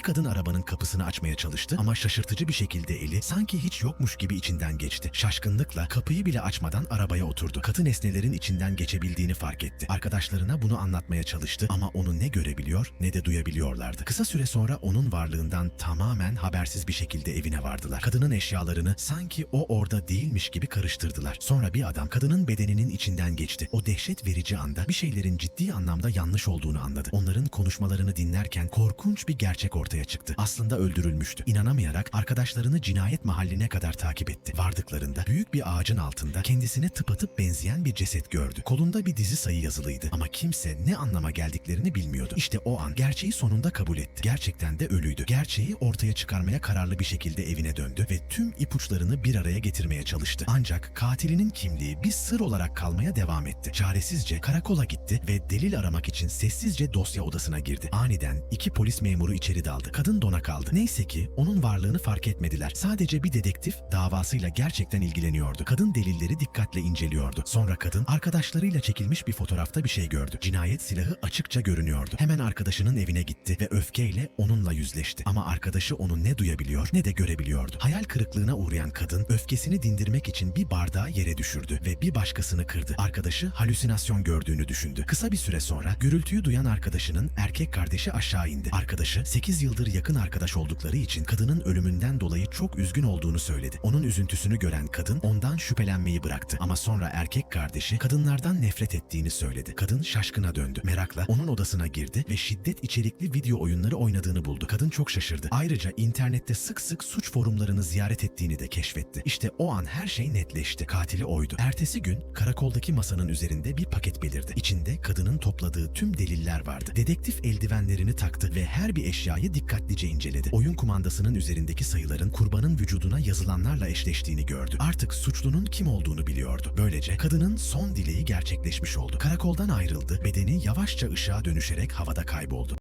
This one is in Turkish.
Bir kadın arabanın kapısını açmaya çalıştı ama şaşırtıcı bir şekilde eli sanki hiç yokmuş gibi içinden geçti. Şaşkınlıkla kapıyı bile açmadan arabaya oturdu. Katı nesnelerin içinden geçebildiğini fark etti. Arkadaşlarına bunu anlatmaya çalıştı ama onu ne görebiliyor ne de duyabiliyorlardı. Kısa süre sonra onun varlığından tamamen habersiz bir şekilde evine vardılar. Kadının eşyalarını sanki o orada değilmiş gibi karıştırdılar. Sonra bir adam kadının bedeninin içinden geçti. O dehşet verici anda bir şeylerin ciddi anlamda yanlış olduğunu anladı. Onların konuşmalarını dinlerken korkunç bir gerçek ortaya çıktı. Aslında öldürülmüştü. İnanamayarak arkadaşlarını cinayet mahalline kadar takip etti. Vardıklarında büyük bir ağacın altında kendisine tıpatıp benzeyen bir ceset gördü. Kolunda bir dizi sayı yazılıydı ama kimse ne anlama geldiklerini bilmiyordu. İşte o an gerçeği sonunda kabul etti. Gerçekten de ölüydü. Gerçeği ortaya çıkarmaya kararlı bir şekilde evine döndü ve tüm ipuçlarını bir araya getirmeye çalıştı. Ancak katilinin kimliği bir sır olarak kalmaya devam etti. Çaresizce karakola gitti ve delil aramak için sessizce dosya odasına girdi. Aniden iki polis memuru içeri daldı. Kadın dona kaldı. Neyse ki onun varlığını fark etmediler. Sadece bir dedektif davasıyla gerçekten ilgileniyordu. Kadın delilleri dikkatle inceliyordu. Sonra kadın arkadaşlarıyla çekilmiş bir fotoğrafta bir şey gördü. Cinayet silahı açıkça görünüyordu. Hemen arkadaşının evine gitti ve öfkeyle onunla yüzleşti. Ama arkadaşı onu ne duyabiliyor ne de görebiliyordu. Hayal kırıklığına uğrayan kadın öfkesini dindirmek için bir bardağı yere düşürdü ve bir başkasını kırdı. Arkadaşı halüsinasyon gördüğünü düşündü. Kısa bir süre sonra gürültüyü duyan arkadaşının erkek kardeşi aşağı indi. Arkadaşı 8 yıldır yakın arkadaş oldukları için kadının ölümünden dolayı çok üzgün olduğunu söyledi. Onun üzüntüsünü gören kadın ondan şüphelenmeyi bıraktı. Ama sonra erkek kardeşi kadınlardan nefret ettiğini söyledi. Kadın şaşkına döndü. Merakla onun odasına girdi ve şiddet içerikli video oyunları oynadığını buldu. Kadın çok şaşırdı. Ayrıca internette sık sık suç forumlarını ziyaret ettiğini de keşfetti. İşte o an her şey netleşti. Katili oydu. Ertesi gün karakoldaki masanın üzerinde bir paket belirdi. İçinde kadının topladığı tüm deliller vardı. Dedektif eldivenlerini taktı ve her bir eşyayı dikkatlice inceledi. Oyun kumandasının üzerindeki sayıların kurbanın vücuduna yazılanlarla eşleştiğini gördü. Artık suçlunun kim olduğunu biliyordu. Böylece kadının son dileği gerçekleşmiş oldu. Karakoldan ayrıldı. Bedeni yavaşça ışığa dönüşerek havada kayboldu.